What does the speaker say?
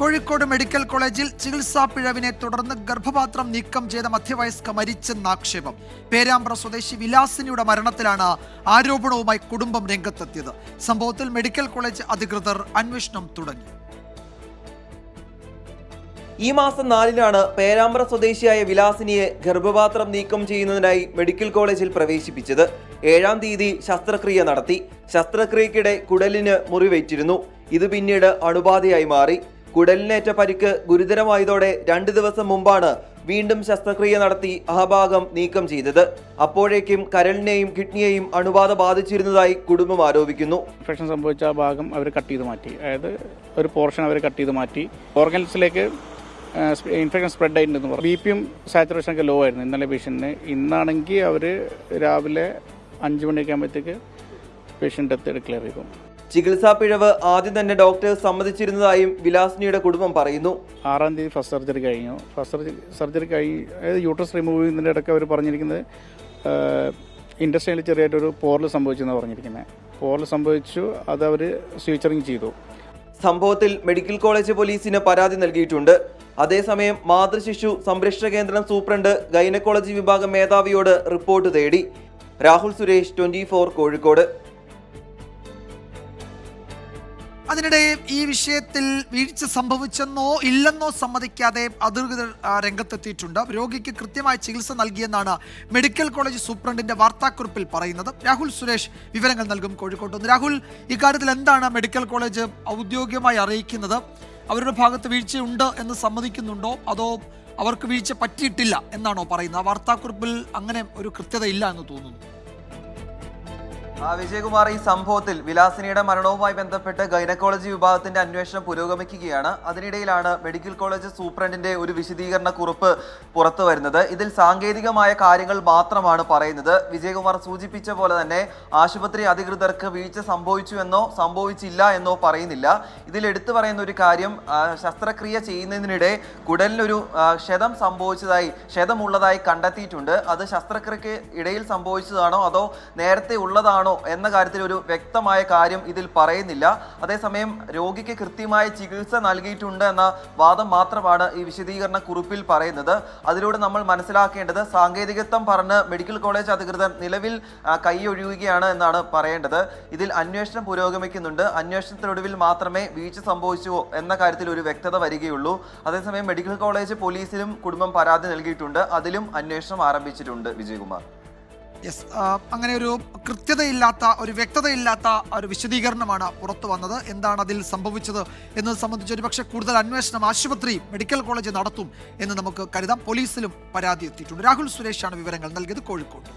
Kozhikode medical കോളേജിൽ ചികിത്സാ പിഴവിനെ തുടർന്ന് ഗർഭപാത്രം നീക്കം ചെയ്ത മധ്യവയസ്ക മരിച്ചെന്ന ആക്ഷേപം പേരാമ്പ്ര സ്വദേശി വിലാസിനിയുടെ മരണത്തിലാണ് ആരോപണവുമായി കുടുംബം രംഗത്തെത്തിയത്. സംഭവത്തിൽ മെഡിക്കൽ കോളേജ് അധികൃതർ അന്വേഷണം തുടങ്ങി. ഈ മാസം നാലിനാണ് പേരാമ്പ്ര സ്വദേശിയായ വിലാസിനിയെ ഗർഭപാത്രം നീക്കം ചെയ്യുന്നതിനായി മെഡിക്കൽ കോളേജിൽ പ്രവേശിപ്പിച്ചത്. ഏഴാം തീയതി ശസ്ത്രക്രിയ നടത്തി. ശസ്ത്രക്രിയക്കിടെ കുടലിന് മുറിവേറ്റിരുന്നു. ഇത് പിന്നീട് അണുബാധയായി മാറി. കുടലിനേറ്റ പരിക്ക് ഗുരുതരമായതോടെ രണ്ടു ദിവസം മുമ്പാണ് വീണ്ടും ശസ്ത്രക്രിയ നടത്തി ആ ഭാഗം നീക്കം ചെയ്തത്. അപ്പോഴേക്കും കരളിനെയും കിഡ്നിയെയും അണുബാധ ബാധിച്ചിരുന്നതായി കുടുംബം ആരോപിക്കുന്നു. ഇൻഫെക്ഷൻ സംഭവിച്ച ആ ഭാഗം അവർ കട്ട് ചെയ്ത് മാറ്റി. അതായത് ഒരു പോർഷൻ അവർ കട്ട് ചെയ്ത് മാറ്റി. ഓർഗൻസിലേക്ക് ഇൻഫെക്ഷൻ സ്പ്രെഡ് ആയിട്ടുണ്ടെന്ന് പറഞ്ഞു. ബി പിയും സാച്ചുറേഷൻ ഒക്കെ ലോ ആയിരുന്നു ഇന്നലെ പേഷ്യന്റിന്. ഇന്നാണെങ്കിൽ അവർ രാവിലെ അഞ്ച് മണിയൊക്കെ ആകുമ്പോഴത്തേക്ക് പേഷ്യന്റ് ഡെത്ത് ഡിക്ലെയർ ചെയ്തു. ചികിത്സാ പിഴവ് ആദ്യം തന്നെ ഡോക്ടർ സമ്മതിച്ചിരുന്നതായും വിലാസിനിയുടെ കുടുംബം പറയുന്നു. ആറാം തീയതി ഫസ്റ്റ് സർജറി കഴിഞ്ഞു. ഫസ്റ്റ് സർജറി സർജറി കഴിഞ്ഞ് അതായത് യൂട്രസ് റിമൂവ് ചെയ്യുന്നതിന്റെ ഇടയ്ക്ക് അവർ പറഞ്ഞിരിക്കുന്നത് ഇൻഡസ്ട്രിയിൽ ചെറിയായിട്ടൊരു പോറൽ സംഭവിച്ചെന്ന് പറഞ്ഞിരിക്കുന്നത്. പോറൽ സംഭവിച്ചു അത് അവർ സ്വീച്ചറിങ് ചെയ്തു. സംഭവത്തിൽ മെഡിക്കൽ കോളേജ് പോലീസിന് പരാതി നൽകിയിട്ടുണ്ട്. അതേസമയം മാതൃശിശു സംരക്ഷണ കേന്ദ്രം സൂപ്രണ്ട് ഗൈനക്കോളജി വിഭാഗം മേധാവിയോട് റിപ്പോർട്ട് തേടി. രാഹുൽ സുരേഷ് ട്വന്റി കോഴിക്കോട്. അതിനിടെ ഈ വിഷയത്തിൽ വീഴ്ച സംഭവിച്ചെന്നോ ഇല്ലെന്നോ സമ്മതിക്കാതെ അധികൃതർ രംഗത്തെത്തിയിട്ടുണ്ട്. രോഗിക്ക് കൃത്യമായ ചികിത്സ നൽകിയെന്നാണ് മെഡിക്കൽ കോളേജ് സൂപ്രണ്ടിന്റെ വാർത്താക്കുറിപ്പിൽ പറയുന്നത്. രാഹുൽ സുരേഷ് വിവരങ്ങൾ നൽകും കോഴിക്കോട്ട് രാഹുൽ ഇക്കാര്യത്തിൽ എന്താണ് മെഡിക്കൽ കോളേജ് ഔദ്യോഗികമായി അറിയിക്കുന്നത്? അവരുടെ ഭാഗത്ത് വീഴ്ചയുണ്ട് എന്ന് സമ്മതിക്കുന്നുണ്ടോ? അതോ അവർക്ക് വീഴ്ച പറ്റിയിട്ടില്ല എന്നാണോ പറയുന്നത്? വാർത്താക്കുറിപ്പിൽ അങ്ങനെ ഒരു കൃത്യത ഇല്ല എന്ന് തോന്നുന്നു. വിജയകുമാർ ഈ സംഭവത്തിൽ വിലാസിനിയുടെ മരണവുമായി ബന്ധപ്പെട്ട് ഗൈനക്കോളജി വിഭാഗത്തിന്റെ അന്വേഷണം പുരോഗമിക്കുകയാണ്. അതിനിടയിലാണ് മെഡിക്കൽ കോളേജ് സൂപ്രണ്ടിന്റെ ഒരു വിശദീകരണ കുറിപ്പ് പുറത്തു വരുന്നത്. ഇതിൽ സാങ്കേതികമായ കാര്യങ്ങൾ മാത്രമാണ് പറയുന്നത്. വിജയകുമാർ സൂചിപ്പിച്ച പോലെ തന്നെ ആശുപത്രി അധികൃതർക്ക് വീഴ്ച സംഭവിച്ചു എന്നോ സംഭവിച്ചില്ല എന്നോ പറയുന്നില്ല. ഇതിൽ എടുത്തു പറയുന്ന ഒരു കാര്യം ശസ്ത്രക്രിയ ചെയ്യുന്നതിനിടെ കുടലിനൊരു ക്ഷതം സംഭവിച്ചതായി ക്ഷതമുള്ളതായി കണ്ടെത്തിയിട്ടുണ്ട്. അത് ശസ്ത്രക്രിയക്ക് ഇടയിൽ സംഭവിച്ചതാണോ അതോ നേരത്തെ ഉള്ളതാണോ എന്ന കാര്യത്തിൽ ഒരു വ്യക്തമായ കാര്യം ഇതിൽ പറയുന്നില്ല. അതേസമയം രോഗിക്ക് കൃത്യമായ ചികിത്സ നൽകിയിട്ടുണ്ട് എന്ന വാദം മാത്രമാണ് ഈ വിശദീകരണ കുറിപ്പിൽ പറയുന്നത്. അതിലൂടെ നമ്മൾ മനസ്സിലാക്കേണ്ടത് സാങ്കേതികത്വം പറഞ്ഞ് മെഡിക്കൽ കോളേജ് അധികൃതർ നിലവിൽ കൈയൊഴിയുകയാണ് എന്നാണ് പറയേണ്ടത്. ഇതിൽ അന്വേഷണം പുരോഗമിക്കുന്നുണ്ട്. അന്വേഷണത്തിനൊടുവിൽ മാത്രമേ വീഴ്ച സംഭവിച്ചുവോ എന്ന കാര്യത്തിൽ ഒരു വ്യക്തത വരികയുള്ളൂ. അതേസമയം മെഡിക്കൽ കോളേജ് പോലീസിലും കുടുംബം പരാതി നൽകിയിട്ടുണ്ട്. അതിലും അന്വേഷണം ആരംഭിച്ചിട്ടുണ്ട് വിജയകുമാർ. യെസ് അങ്ങനെ ഒരു കൃത്യതയില്ലാത്ത ഒരു വ്യക്തതയില്ലാത്ത ഒരു വിശദീകരണമാണ് പുറത്തു വന്നത്. എന്താണ് അതിൽ സംഭവിച്ചത് എന്നത് സംബന്ധിച്ച് ഒരു പക്ഷേ കൂടുതൽ അന്വേഷണം ആശുപത്രി മെഡിക്കൽ കോളേജ് നടത്തും എന്ന് നമുക്ക് കരുതാം. പോലീസിലും പരാതി എത്തിയിട്ടുണ്ട്. രാഹുൽ സുരേഷാണ് വിവരങ്ങൾ നൽകിയത് കോഴിക്കോട്